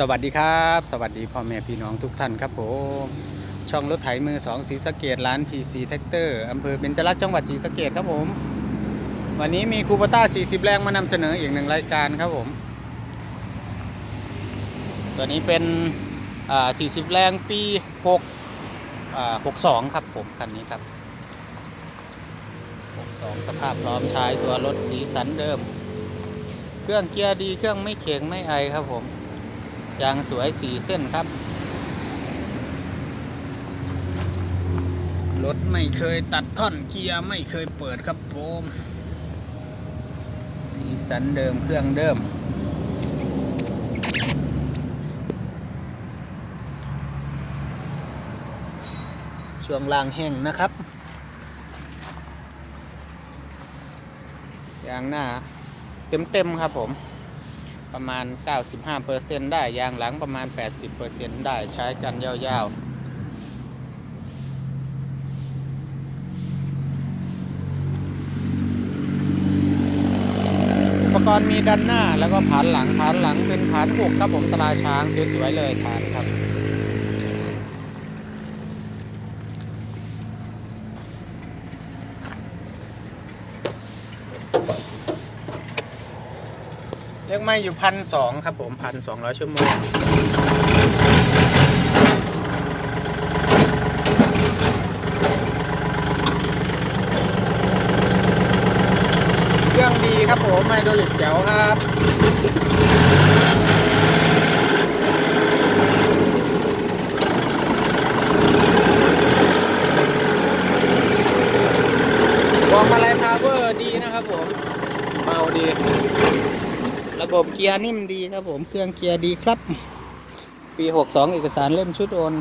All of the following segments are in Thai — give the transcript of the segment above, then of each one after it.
สวัสดีครับ สวัสดีพ่อแม่พี่น้องทุกท่านครับผม ช่องรถไถมือสองศรีสะเกดร้าน PC t r a c t o r อำเภอเบญจรักษ์จังหวัดศรีสะเกดครับผม วันนี้มีคูปต้า 40 แรงมานำเสนออีกหนึ่งรายการครับผม ตัวนี้เป็นอ่า40 แรงปี6อ่า62 ครับผมคันนี้ครับ 62 สภาพพร้อมใช้ตัวรถสีสันเดิม เครื่องเกียร์ดีเครื่องไม่เข็งไม่ไอครับผม ยางสวยสีเส้นครับ รถไม่เคยตัดท่อนเกียร์ไม่เคยเปิดครับผมสีสันเดิมเครื่องเดิม ช่วงล่างแห้งนะครับ ยางหน้าเต็มๆครับผม ประมาณ 95%ได้ยางหลังประมาณ 80%ได้ใช้กันยาวๆอุปกรณ์มีด้านหน้าแล้วก็ผานหลังผานหลังเป็นผานหกครับผมตราช้างสวยๆเลยผานครับ เรียกไม่อยู่พันสองครับผมพันสองร้อยชั่วโมงเครื่องดีครับผมไฮโดรลิกแจ๋วครับพวงมาลัยพาวเวอร์ดีนะครับผมเบาดี บบเกียร์นิ่มดีครับผมเครื่องเกียร์ดีครับ ปี 62 เอกสารเล่มชุดโอน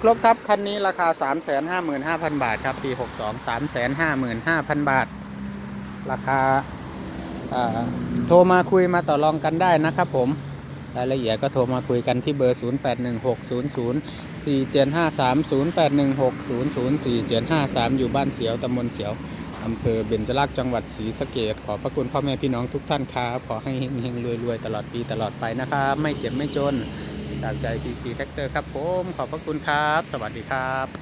ครบครับ คันนี้ราคา 355,000 บาทครับ ปี 62 355,000 บาท ราคาโทรมาคุยมาต่อรองกันได้นะครับผมรายละเอียดก็โทรมาคุยกันที่เบอร์ 0816004753 0816004753 อยู่บ้านเสียวตำบลเสียว อำเภอเบญจลักษ์จังหวัดศรีสะเกดขอพระคุณพ่อแม่พี่น้องทุกท่านครับขอให้เฮงๆรวยๆ ตลอดปีตลอดไปนะครับ ไม่เจ็บไม่จน จากใจพีซีแท็กเตอร์ครับผม ขอบพระคุณครับ สวัสดีครับ